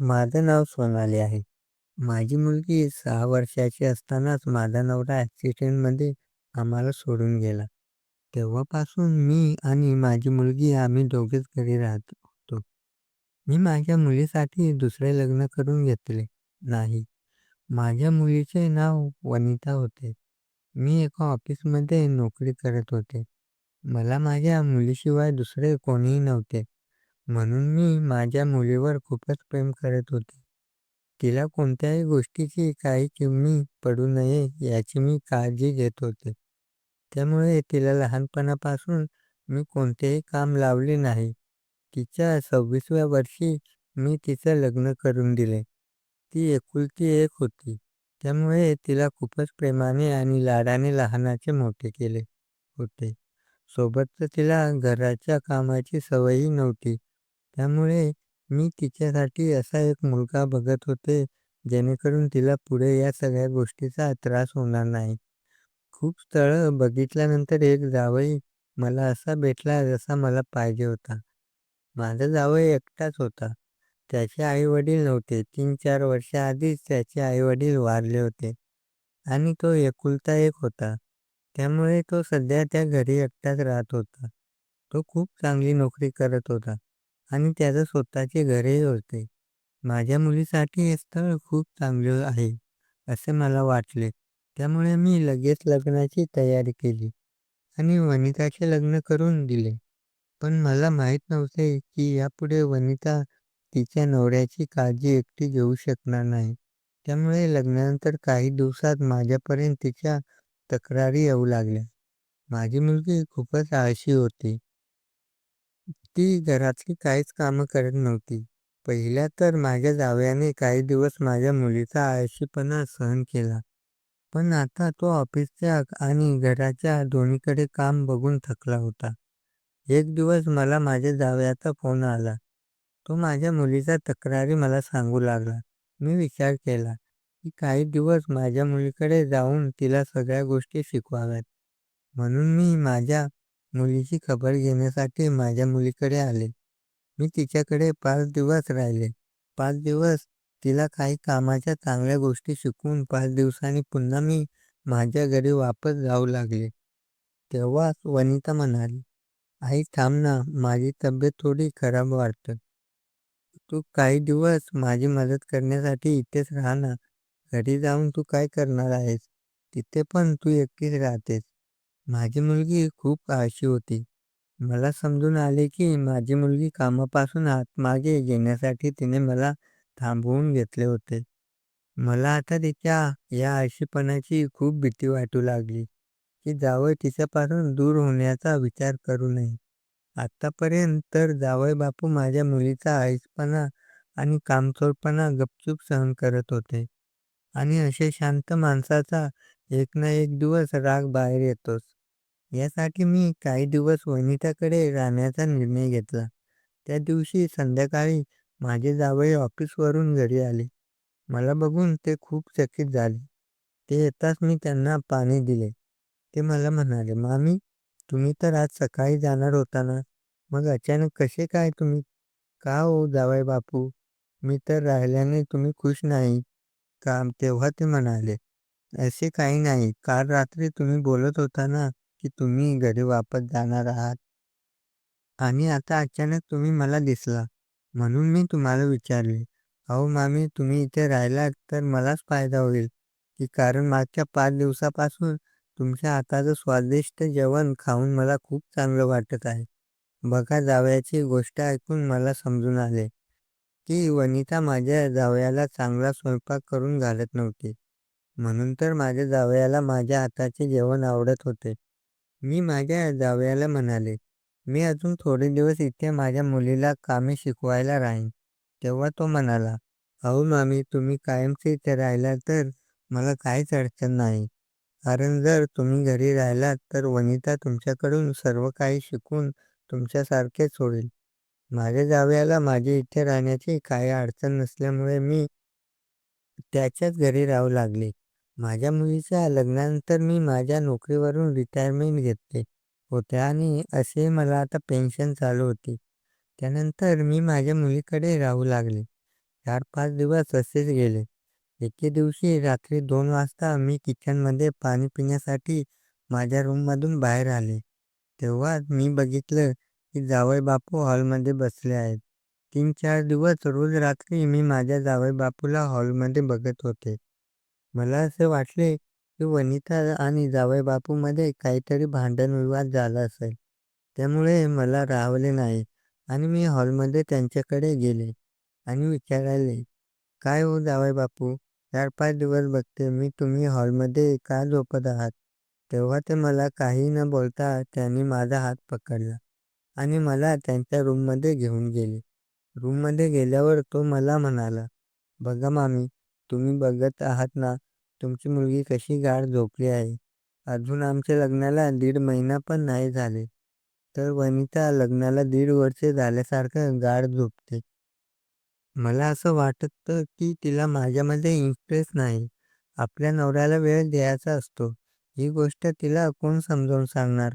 माझं नाव सोनाली आहे. माझी मुलगी सहा वर्षाची असतानाच माझा नवरा ॲक्सिडेंटमध्ये आम्हाला सोडून गेला. तेव्हापासून मी आणि माझी मुलगी आम्ही दोघेच घरी राहत होतो. मी माझ्या मुलीसाठी दुसरे लग्न करून घेतले नाही. माझ्या मुलीचे नाव वनिता होते. मी एका ऑफिसमध्ये नोकरी करत होते. मला माझ्या मुलीशिवाय दुसरे कोणीही नव्हते. म्हणून मी माझ्या मुलीवर खूपच प्रेम करत होते. तिला कोणत्याही गोष्टीची काही किमी पडू नये याची मी काळजी घेत होते. त्यामुळे तिला लहानपणापासून मी कोणतेही काम लावले नाही. तिच्या सव्वीसव्या वर्षी मी तिचं लग्न करून दिले. ती एकुलती एक होती. त्यामुळे तिला खूपच प्रेमाने आणि लाडाने लहानाचे मोठे केले होते. सोबतच तिला घराच्या कामाची सवयही नव्हती. त्यामुळे मी तिच्यासाठी असा एक मुलगा बघत होते, जेणेकरून तिला पुढे या सगळ्या गोष्टीचा त्रास होणार नाही. खूप स्थळं बघितल्यानंतर एक जावई मला असा भेटला जसा मला पाहिजे होता. माझा जावई एकटाच होता. त्याचे आई-वडील नव्हते. तीन-चार वर्षाआधीच त्याचे आई-वडील वारले होते आणि तो एकुलता एक होता. त्यामुळे तो सध्या त्या घरी एकटाच राहत होता. तो खूप चांगली नोकरी करत होता आणि त्याचं स्वतःचे घरही होते. माझ्या मुलीसाठी हे स्थळ खूप चांगलं आहे, असे मला वाटले. त्यामुळे मी लगेच लग्नाची तयारी केली आणि वनिताचे लग्न करून दिले. पण मला माहीत नव्हते की यापुढे वनिता तिच्या नवऱ्याची काळजी एकटी घेऊ शकणार नाही. त्यामुळे लग्नानंतर काही दिवसात माझ्यापर्यंत तिच्या तक्रारी येऊ लागल्या. माझी मुलगी खूपच आळशी होती. ती घरातली काहीच कामं करत नव्हती. पहिल्या तर माझ्या जावयाने काही दिवस माझ्या मुलीचा आळशीपणा सहन केला. पण आता तो ऑफिसच्या आणि घराच्या दोन्हीकडे काम बघून थकला होता. एक दिवस मला माझ्या जावयाचा फोन आला. तो माझ्या मुलीच्या तक्रारी मला सांगू लागला. मी विचार केला की काही दिवस माझ्या मुलीकडे जाऊन तिला सगळ्या गोष्टी शिकवाव्यात. म्हणून मी माझ्या मुलीची खबर घेण्यासाठी माझ्या मुलीकडे आले. मी तिच्याकडे पाच दिवस राहिले. पाच दिवस तिला काही कामाच्या चांगल्या गोष्टी शिकवून पाच दिवसांनी पुन्हा मी माझ्या घरी वापस जाऊ लागले. तेव्हाच वनिता म्हणाली, "आई थांब ना, माझी तब्येत थोडी खराब वाटतं तू काही दिवस माझी मदत करण्यासाठी इथेच राहा ना. घरी जाऊन तू काय करणार आहेस? तिथे पण तू एकटीच राहतेस." माझी मुलगी खूप आळशी होती. मला समजून आले की माझी मुलगी कामापासून हातमागे घेण्यासाठी तिने मला थांबवून घेतले होते. मला आता तिच्या या आळशीपणाची खूप भीती वाटू लागली की जावई तिच्यापासून दूर होण्याचा विचार करू नये. आत्तापर्यंत तर जावई बापू माझ्या मुलीचा आळशीपणा आणि कामचोरपणा गपचूप सहन करत होते आणि असे शांत माणसाचा एक ना एक दिवस राग बाहेर येतोच. यासाठी मी काही दिवस वनिताकडे राहण्याचा निर्णय घेतला. त्या दिवशी संध्याकाळी माझे जावई ऑफिसवरून घरी आले. मला बघून ते खूप चकित झाले. ते येताच मी त्यांना पाणी दिले. ते मला म्हणाले, "मामी, तुम्ही तर आज सकाळी जाणार होता ना, मग अचानक कसे काय तुम्ही? का हो जावईबापू, मी तर राहिल्याने तुम्ही खुश नाही का?" तेव्हा ते म्हणाले, "असे काही नाही. काल रात्री तुम्ही बोलत होता ना की तुम्ही घरी वापस जाणार आहात आणि आता अचानक तुम्ही मला दिसला, म्हणून मी तुम्हाला विचारले. अहो मामी, तुम्ही इथे राहिलात तर मलाच फायदा होईल की कारण मागच्या पाच दिवसापासून तुमच्या हाताचं स्वादिष्ट जेवण खाऊन मला खूप चांगलं वाटत आहे." बघा जावयाची गोष्ट ऐकून मला समजून आले की वनिता माझ्या जावयाला चांगला स्वयंपाक करून घालत नव्हती. म्हणून तर माझ्या जावयाला माझ्या हाताचे जेवण आवडत होते. मी माझ्या जावयाला म्हणाले, "मी अजून थोडे दिवस इथे माझ्या मुलीला कामे शिकवायला राहीन." तेव्हा तो म्हणाला, "अहो मामी, तुम्ही कायमचे इथे राहिलात तर मला काहीच अडचण नाही. कारण जर तुम्ही घरी राहिलात तर वनिता तुमच्याकडून सर्व काही शिकून तुमच्यासारखेच होईल." माझ्या जावयाला माझ्या इथे राहण्याची काही अडचण नसल्यामुळे मी त्याच्याच घरी राहू लागले. माझ्या मुलीच्या लग्नानंतर मी माझ्या नोकरीवरून रिटायरमेंट घेतले होते आणि असे मला आता पेन्शन चालू होती. त्यानंतर मी माझ्या मुलीकडे राहू लागले. चार पाच दिवस असेच गेले एके दिवशी रात्री दोन वाजता मी किचनमध्ये पाणी पिण्यासाठी माझ्या रूममधून बाहेर आले तेव्हा मी बघितलं की जावई बापू हॉलमध्ये बसले आहेत तीन चार दिवस रोज रात्री मी माझ्या जावई बापूला हॉलमध्ये बघत होते मला असे वाटले की वनिता आणि जावई बापूमध्ये काहीतरी भांडण विवाद झाला असेल. त्यामुळे मला राहवले नाही आणि मी हॉलमध्ये त्यांच्याकडे गेले आणि विचारायले काय हो जावई बापू चार पाच दिवस बघते मी तुम्ही हॉलमध्ये का झोपत आहात? तेव्हा ते मला काही न बोलता त्यांनी माझा हात पकडला आणि मला त्यांच्या रूममध्ये घेऊन गेले. रूममध्ये गेल्यावर तो मला म्हणाला बघा मामी तुम्ही बघत आहात ना तुमची मुलगी कशी गाढ झोपली आहे. अजून आमच्या लग्नाला दीड महिना पण नाही झाले. तर वनिता लग्नाला दीड वर्ष झाल्यासारखं गाढ झोपते. मला असं वाटतं की तिला माझ्यामध्ये इंटरेस्ट नाही. आपल्या नवऱ्याला वेळ द्यायचा असतो. ही गोष्ट तिला कोण समजावून सांगणार?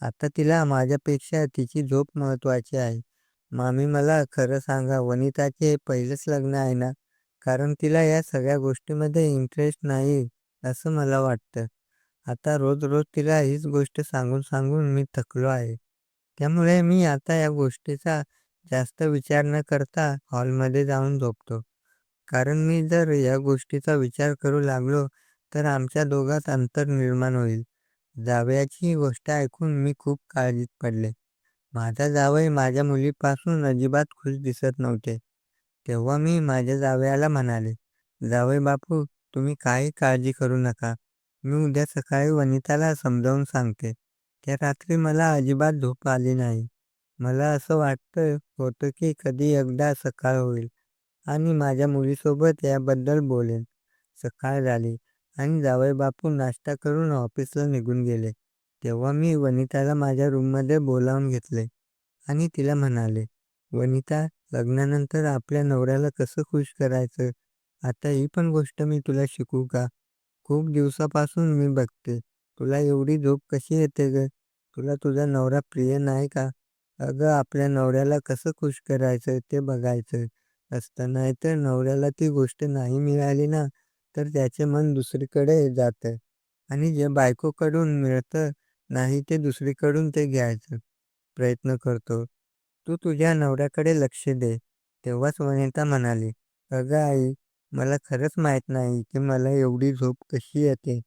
आता तिला माझ्यापेक्षा तिची झोप महत्त्वाची आहे. मामी मला खरं सांगा वनिताचे हे पहिलेच लग्न आहे ना? कारण तिला या सगळ्या गोष्टीमध्ये इंटरेस्ट नाही असं मला वाटतं. आता रोज रोज तिला हीच गोष्ट सांगून सांगून मी थकलो आहे. त्यामुळे मी आता या गोष्टीचा जास्त विचार न करता हॉलमध्ये जाऊन झोपतो. कारण मी जर या गोष्टीचा विचार करू लागलो तर आमच्या दोघात अंतर निर्माण होईल. जावयाची गोष्ट ऐकून मी खूप काळजीत पडले. माझा जावई माझ्या मुलीपासून अजिबात खुश दिसत नव्हते. तेव्हा मी माझ्या जावयाला म्हणाले जावई बापू तुम्ही काही काळजी करू नका. मी उद्या सकाळी वनिताला समजावून सांगते. त्या रात्री मला अजिबात झोप आली नाही. मला असं वाटतं होतं की कधी एकदा सकाळ होईल आणि माझ्या मुलीसोबत याबद्दल बोलेन. सकाळ झाली आणि जावई बापू नाश्ता करून ऑफिसला निघून गेले. तेव्हा मी वनिताला माझ्या रूममध्ये बोलावून घेतले आणि तिला म्हणाले वनिता लग्नानंतर आपल्या नवऱ्याला कसं खुश करायचं? आता ही पण गोष्ट मी तुला शिकू का? खूप दिवसापासून मी बघते. तुला एवढी झोप कशी येते ग? तुला तुझा नवरा प्रिय नाही का? अगं आपल्या नवऱ्याला कसं खुश करायचं ते बघायचं. असतं नाहीतर नवऱ्याला ती गोष्ट नाही मिळाली ना तर त्याचे मन दुसरीकडे जातं. आणि जे बायकोकडून मिळतं नाही ते दुसरीकडून ते घ्यायचं. प्रयत्न करतो. तू तुझ्या नवऱ्याकडे लक्ष दे तेव्हाच वनिता म्हणाली अगं आई मला खरंच माहीत नाही की मला एवढी झोप कशी येते.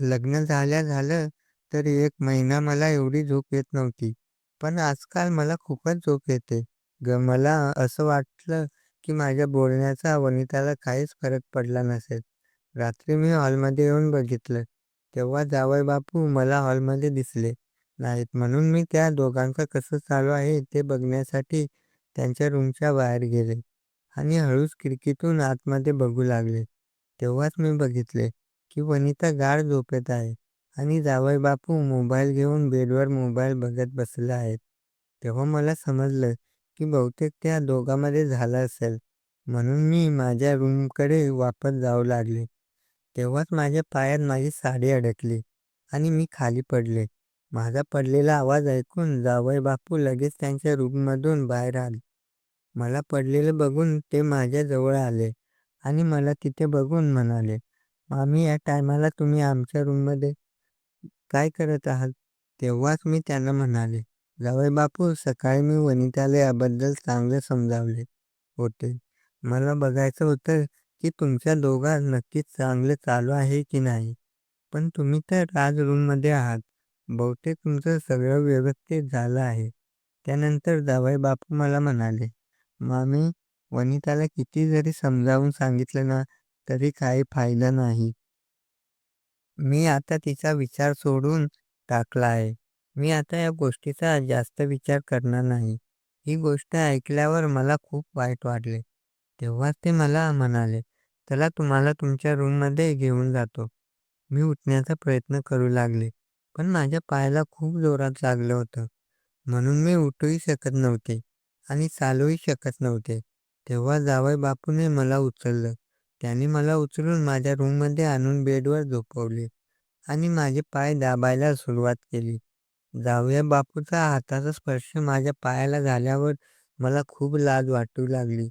लग्न झाल्या झालं तर एक महिना मला एवढी झोप येत नव्हती पण आजकाल मला खूपच झोप येते. ग मला असं वाटलं की माझ्या बोलण्याचा वनिताला काहीच फरक पडला नसेल. रात्री मी हॉलमध्ये येऊन बघितलं तेव्हा जावई बापू मला हॉलमध्ये दिसले. नाहीत. म्हणून मी त्या दोघांचं कसं चालू आहे ते बघण्यासाठी त्यांच्या रूमच्या बाहेर गेले आणि हळूच खिडकीतून आतमध्ये बघू लागले. तेव्हाच मी बघितले की वनिता गाढ झोपेत आहे आणि जावई बापू मोबाईल घेऊन बेडवर मोबाईल बघत बसले आहेत. तेव्हा मला समजलं की बहुतेक त्या दोघांमध्ये झालं असेल. म्हणून मी माझ्या रूमकडे वापस जाऊ लागले. तेव्हाच माझ्या पायात माझी साडी अडकली आणि मी खाली पडले. माझा पडलेला आवाज ऐकून जावई बापू लगेच त्यांच्या रूममधून बाहेर आले. मला पडलेलं बघून ते माझ्या जवळ आले आणि मला तिथे बघून म्हणाले मामी या टायमाला तुम्ही आमच्या रूममध्ये काय करत आहात? तेव्हाच मी त्यांना म्हणाले जावई बापू सकाळी मी वनिताला याबद्दल चांगले समजावले होते. मला बघायचं होतं की तुमच्या दोघांत नक्कीच चांगलं चालू आहे की नाही. पण तुम्ही तर आज रूममध्ये आहात. बहुतेक तुमचं सगळं व्यवस्थित झालं आहे. त्यानंतर जावई बापू मला म्हणाले मामी वनिताला किती जरी समजावून सांगितलं ना तरी काही फायदा नाही. मी आता तिचा विचार सोडून टाकला आहे. मी आता या गोष्टीचा जास्त विचार करणार नाही. ही गोष्ट ऐकल्यावर मला खूप वाईट वाटले. तेव्हाच ते मला म्हणाले चला तुम्हाला तुमच्या रूममध्ये घेऊन जातो. मी उठण्याचा प्रयत्न करू लागले. पण माझ्या पायाला खूप जोरात लागलं होतं. म्हणून मी उठूही शकत नव्हते आणि चालूही शकत नव्हते. तेव्हा जावई बापूने मला उचललं. त्याने मला उचलून माझ्या रूममध्ये आणून बेडवर झोपवले आणि माझे पाय दाबायला सुरुवात केली. जावया बापूचा हाताचा स्पर्श माझ्या पायाला झाल्यावर मला खूप लाज वाटू लागली.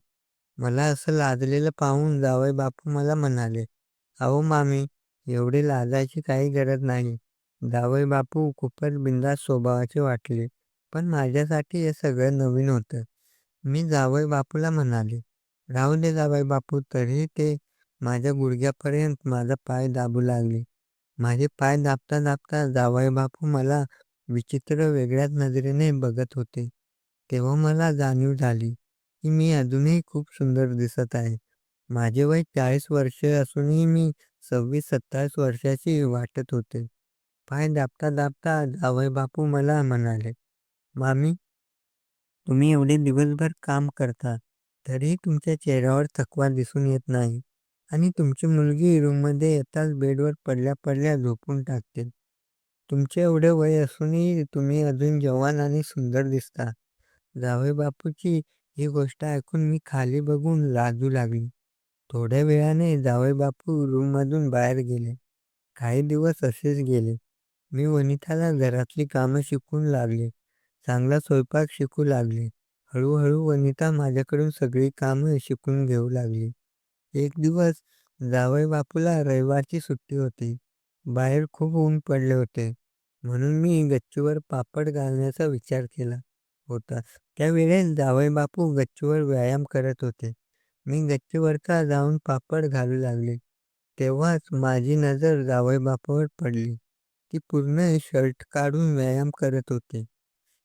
मला असं लाजलेलं पाहून जावई बापू मला म्हणाले, "अहो मामी, एवढी लाजायची काही गरज नाही." जावईबापू खूपच बिनधास्त स्वभावाचे वाटले, पण माझ्यासाठी हे सगळं नवीन होतं. मी जावईबापूला म्हणाले, "राहू दे जावईबापू." तरीही ते माझ्या गुडघ्यापर्यंत माझा पाय दाबू लागले. माझे पाय दाबता दाबता जावई बापू मला विचित्र वेगळ्याच नजरेने बघत होते. तेव्हा मला जाणीव झाली, की मी अजूनही खूप सुंदर दिसत आहे. माझे वय चाळीस वर्षे असूनही मी सव्वीस-सत्तावीस वर्षाची वाटत होते. पाय दाबता दाबता जावईबापू मला म्हणाले, "मामी, तुम्ही एवढे दिवसभर काम करता, तरीही तुमच्या चेहऱ्यावर थकवा दिसून येत नाही आणि तुमची मुलगी रूममध्ये येताच बेडवर पडल्या पडल्या झोपून टाकते. तुमचे एवढे वय असूनही तुम्ही अजून जवान आणि सुंदर दिसता." जावईबापूची ही गोष्ट ऐकून मी खाली बघून लाजू लागली. थोड्या वेळाने जावईबापू रूममधून बाहेर गेले. काही दिवस असेच गेले. मी वनिताला घरातली कामं शिकून लागले. चांगला स्वयंपाक शिकू लागले. हळूहळू वनिता माझ्याकडून सगळी कामं शिकून घेऊ लागली. एक दिवस जावईबापूला रविवारची सुट्टी होती. बाहेर खूप ऊन पडले होते. म्हणून मी गच्चीवर पापड घालण्याचा विचार केला होता. त्यावेळेस जावईबापू गच्चीवर व्यायाम करत होते. मी गच्चीवरचा जाऊन पापड घालू लागले. तेव्हाच माझी नजर जावईबापूवर पडली. ती पूर्ण शर्ट काढून व्यायाम करत होते.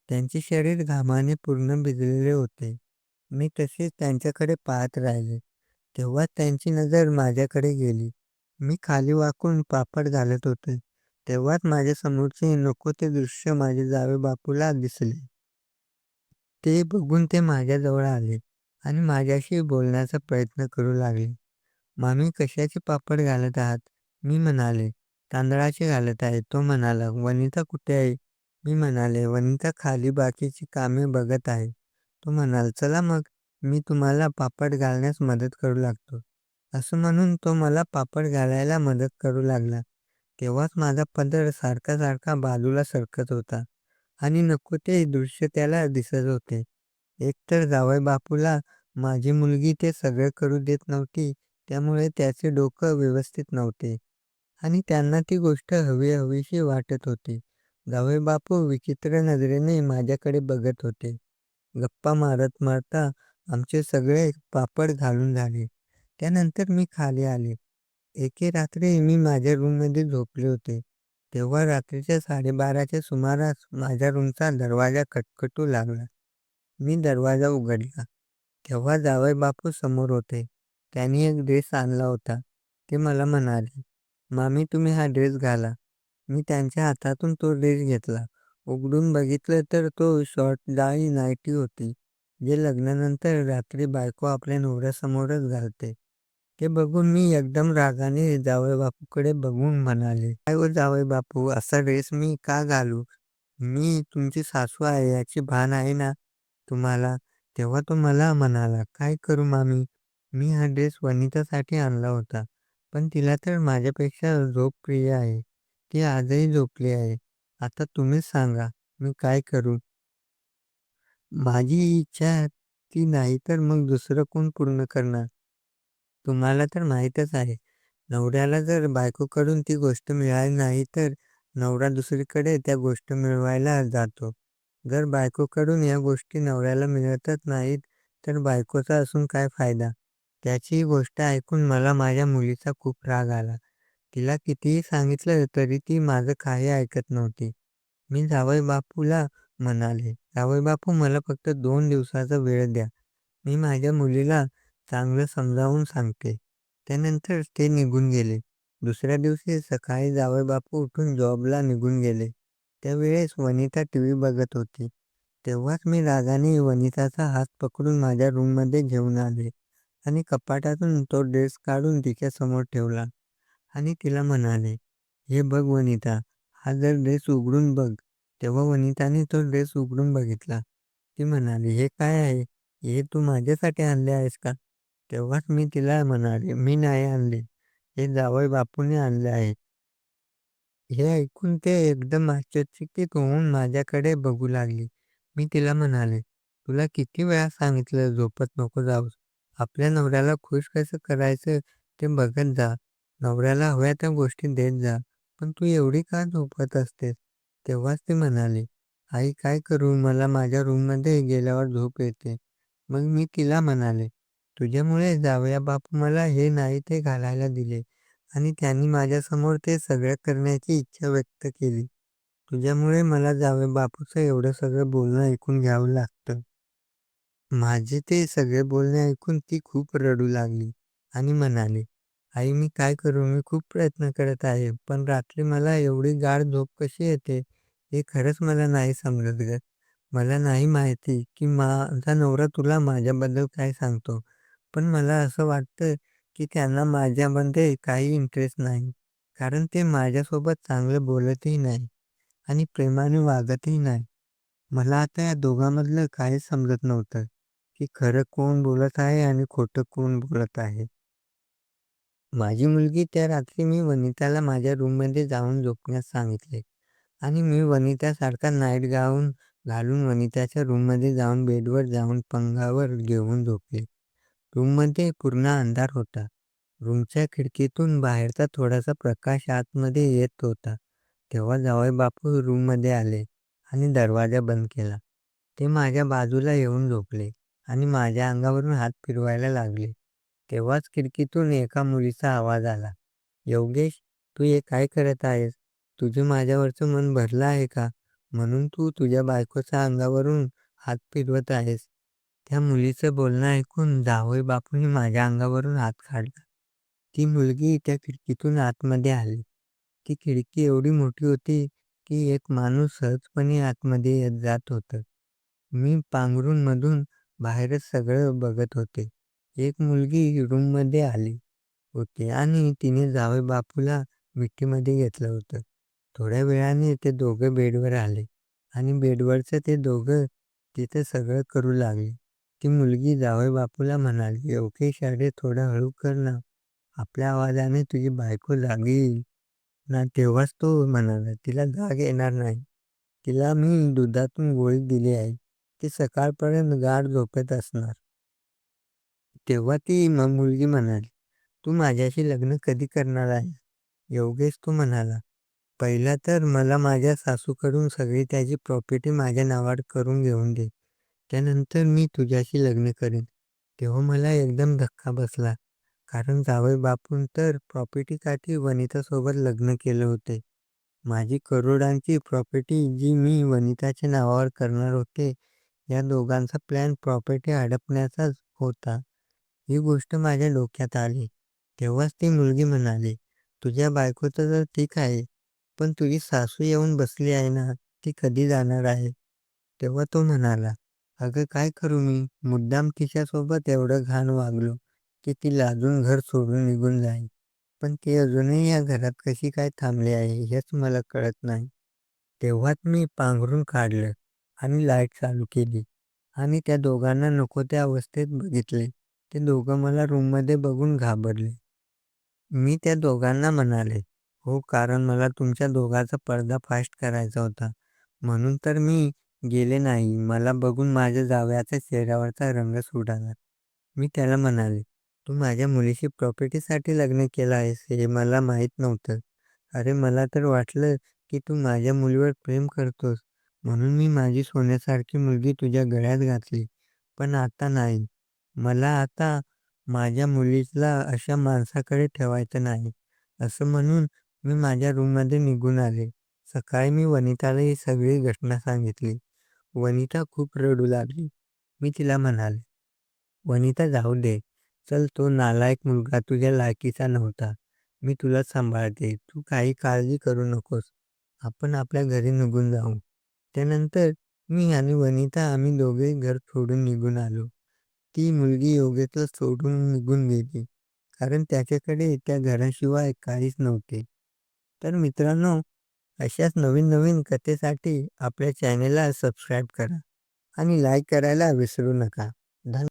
त्यांचे शरीर घामाने पूर्ण भिजलेले होते. मी तसेच त्यांच्याकडे पाहत राहिले. तेव्हाच त्यांची नजर माझ्याकडे गेली. मी खाली वाकून पापड घालत होते. तेव्हाच माझ्यासमोरचे नको ते दृश्य माझ्या जावईबापूला दिसले. ते बघून ते माझ्याजवळ आले आणि माझ्याशी बोलण्याचा प्रयत्न करू लागले. "मामी, कशाचे पापड घालत आहात?" मी म्हणाले, "तांदळाचे घालत आहे." तो म्हणाला, "वनिता कुठे आहे?" मी म्हणाले, "वनिता खाली बाकीची कामे बघत आहे." तो म्हणाला, "चला मग, मी तुम्हाला पापड घालण्यास मदत करू लागतो." असं म्हणून तो मला पापड घालायला मदत करू लागला. तेव्हाच माझा पदर सारखा सारखा बाजूला सरकत होता आणि नको ते दृश्य त्याला दिसत होते. एकतर जावईबापूला माझी मुलगी ते सगळं करू देत नव्हती, त्यामुळे त्याचे डोकं व्यवस्थित नव्हते आणि त्यांना ती गोष्ट हवी-हवीशी वाटत होती. जावईबापू विचित्र नजरेने माझ्याकडे बघत होते. गप्पा मारत मारता आमचे सगळे पापड घालून झाले. त्यानंतर मी खाली आले. एके रात्री मी माझ्या रूममध्ये झोपले होते. तेव्हा रात्रीच्या साडेबाराच्या सुमारास माझ्या रूमचा दरवाजा खटखटू लागला. मी दरवाजा उघडला. तेव्हा जावई बापू समोर होते. त्यांनी एक ड्रेस आणला होता. ते मला म्हणाले, "मामी, तुम्ही हा ड्रेस घाला." मी त्यांच्या हातातून तो ड्रेस घेतला. उघडून बघितलं तर तो शॉर्ट-जाळी नायटी होती, जे लग्नानंतर रात्री बायको आपल्या नवऱ्यासमोरच घालते. ते बघून मी एकदम रागाने जावईबापूकडे बघून म्हणाले, "काय हो ओ जावईबापू, असा ड्रेस मी का घालू? मी तुमची सासू आहे याची भान आहे ना तुम्हाला?" तेव्हा तो मला म्हणाला, "काय करू मामी, मी हा ड्रेस वनितासाठी आणला होता, पण तिला तर माझ्यापेक्षा झोप प्रिय आहे. ती आजही झोपली आहे. आता तुम्हीच सांगा, मी काय करू? माझी इच्छा ती नाही तर मग दुसरं कोण पूर्ण करणार? तुम्हाला तर माहीतच आहे, नवऱ्याला जर बायकोकडून ती गोष्ट मिळाली नाही तर नवरा दुसरीकडे त्या गोष्ट मिळवायला जातो. जर बायकोकडून या गोष्टी नवऱ्याला मिळतच नाहीत तर बायकोचा असून काय फायदा?" त्याची गोष्ट ऐकून मला माझ्या मुलीचा खूप राग आला. तिला कितीही सांगितलं तरी ती माझं काही ऐकत नव्हती. मी जावईबापूला म्हणाले, "जावईबापू, मला फक्त दोन दिवसाचा वेळ द्या. मी माझ्या मुलीला चांगलं समजावून सांगते." त्यानंतर ते निघून गेले. दुसऱ्या दिवशी सकाळी जावईबापू उठून जॉबला निघून गेले. त्यावेळेस वनिता टीव्ही बघत होती. तेव्हाच मी रागाने वनिताचा हात पकडून माझ्या रूममध्ये घेऊन आले आणि कपाटातून तो ड्रेस काढून तिच्यासमोर ठेवला आणि तिला म्हणाले, "हे बघ वनिता, हा जर ड्रेस उघडून बघ." तेव्हा वनिताने तो ड्रेस उघडून बघितला. ती म्हणाली, "हे काय आहे? हे तू माझ्यासाठी आणले आहेस का?" तेव्हाच मी तिला म्हणाले, "मी नाही आणले, हे जावई बापूने आणले आहे." हे ऐकून ते एकदम आश्चर्यचकित होऊन माझ्याकडे बघू लागली. मी तिला म्हणाले, "तुला किती वेळा सांगितलं झोपत नको जाऊस. आपल्या नवऱ्याला खुश कसं करायचं ते बघत जा. नवऱ्याला हव्या त्या गोष्टी देत जा. पण तू एवढी का झोपत असतेस? तेव्हाच ती म्हणाली, आई काय करू मला माझ्या रूममध्ये गेल्यावर झोप येते. मग मी तिला म्हणाले, तुझ्यामुळे जावया बापू मला हे नाही ते घालायला दिले आणि त्यांनी माझ्यासमोर ते सगळं करण्याची इच्छा व्यक्त केली. तुझ्यामुळे मला जावया बापूचं एवढं सगळं बोलणं ऐकून घ्यावं लागतं. माझे ते सगळे बोलणे ऐकून ती खूप रडू लागली आणि म्हणाली, आई मी काय करू? मी खूप प्रयत्न करत आहे, पण रात्री मला एवढी गाढ झोप कशी येते हे खरंच मला नाही समजत गं. मला नाही माहिती की माझा नवरा तुला माझ्याबद्दल काय सांगतो, पण मला असं वाटतं की त्यांना माझ्यामध्ये काही इंटरेस्ट नाही. कारण ते माझ्यासोबत चांगलं बोलतही नाही आणि प्रेमाने वागतही नाही. मला आता या दोघांमधलं काहीच समजत नव्हतं की खरं कोण बोलत आहे आणि खोटं कोण बोलत आहे. माझी मुलगी त्या रात्री मी वनिताला माझ्या रूममध्ये जाऊन झोपण्यास सांगितले आणि मी वनितासारखा नाईट गाऊन घालून वनिताच्या रूममध्ये जाऊन बेडवर जाऊन पंगावर घेऊन झोपले. रूममध्ये पूर्ण अंधार होता. रूमच्या खिडकीतून बाहेरचा थोडासा प्रकाश आतमध्ये येत होता. तेव्हा जावईबापू रूममध्ये आले आणि दरवाजा बंद केला. ते माझ्या बाजूला येऊन झोपले आणि माझ्या अंगावरून हात फिरवायला लागले. तेव्हाच खिडकीतून एका मुलीचा आवाज आला, योगेश तू हे काय करत आहेस? तुझं माझ्यावरचं मन भरलं आहे का? म्हणून तू तुझ्या बायकोच्या अंगावरून हात फिरवत आहेस. त्या मुलीचं बोलणं ऐकून जावईबापूंनी माझ्या अंगावरून हात काढला. ती मुलगी त्या खिडकीतून आतमध्ये आली. ती खिडकी एवढी मोठी होती की एक माणूस सहजपणे आतमध्ये येत जात होतं. मी पांघरूण मधून बाहेरच सगळं बघत होते. एक मुलगी रूममध्ये आली होती आणि तिने जावईबापूला मिठीमध्ये घेतलं होतं. थोड्या वेळाने ते दोघं बेडवर आले आणि बेडवरचं ते दोघं तिथं सगळं करू लागले. ती मुलगी जावईबापूला म्हणाली, योगेश अरे थोडं हळू कर ना. आपल्या आवाजाने तुझी बायको जागी येईल ना. तेव्हाच तो म्हणाला, तिला जाग येणार नाही. तिला मी दुधातून गोळी दिली आहे. ती सकाळपर्यंत गाढ झोपेत असणार. तेव्हा ती मुलगी म्हणाली, तू माझ्याशी लग्न कधी करणार आहेस? योगेश तो म्हणाला, पहिला तर मला माझ्या सासूकडून सगळी त्याची प्रॉपर्टी माझ्या नावावर करून घेऊन दे. त्यानंतर मी तुझ्याशी लग्न करीन. तेव्हा मला एकदम धक्का बसला. कारण जावईबापूंनी तर प्रॉपर्टीसाठी वनितासोबत लग्न केले होते. माझी करोडांची प्रॉपर्टी जी मी वनिताच्या नावावर करणार होते, या दोघांचा प्लॅन प्रॉपर्टी हडपण्याचाच होता. ही गोष्ट माझ्या डोक्यात आली. तेव्हाच ती मुलगी म्हणाली, तुझ्या बायकोचं तर ठीक आहे, पण तुझी सासू येऊन बसली आहे ना, ती कधी जाणार आहे? तेव्हा तो म्हणाला, अगं काय करू मी? मुद्दाम तिच्यासोबत एवढं घाण वागलो की ती लाजून घर सोडून निघून जाईल. पण ती अजूनही या घरात कशी काय थांबली आहे हेच मला कळत नाही. तेव्हाच मी पांघरून काढलं आणि लाइट चालू केली आणि त्या दोघांना नको त्या अवस्थेत बघितले. ते दोघं मला रूममध्ये बघून घाबरले. मी त्या दोघांना म्हणाले, हो कारण मला तुमच्या दोघांचा पर्दाफाश करायचा होता. म्हणून तर मी गेले नाही. मला बघून माझ्या जावयाच्या चेहऱ्यावरचा रंग सुटाला. मी त्याला म्हणाले, तू माझ्या मुलीशी प्रॉपर्टीसाठी लग्न केलं आहेस हे मला माहीत नव्हतं. अरे मला तर वाटलं की तू माझ्या मुलीवर प्रेम करतोस म्हणून मी माझी सोन्यासारखी मुलगी तुझ्या गळ्यात घातली. पण आता नाही. मला आता माझ्या मुलीला अशा माणसाकडे ठेवायचं नाही. असं म्हणून मी माझ्या रूममध्ये निघून आले. सकाळी मी वनिताला ही सगळी घटना सांगितली. वनिता खूप रडू लागली. मी तिला म्हणाले, वनिता जाऊ दे. चल तो नालायक मुलगा तुझ्या लायकीचा नव्हता. मी तुला सांभाळते. तू काही काळजी करू नकोस. आपण आपल्या घरी निघून जाऊ. त्यानंतर मी आणि वनिता आम्ही दोघे घर सोडून निघून आलो. ती मुलगी योगेशला सोडून निघून गेली. कारण त्याच्याकडे त्या घराशिवाय काहीच नव्हते. तर मित्रांनो, अशाच नवीन नवीन कथेसाठी आपल्या चॅनेलला सबस्क्राईब करा आणि लाईक करायला विसरू नका.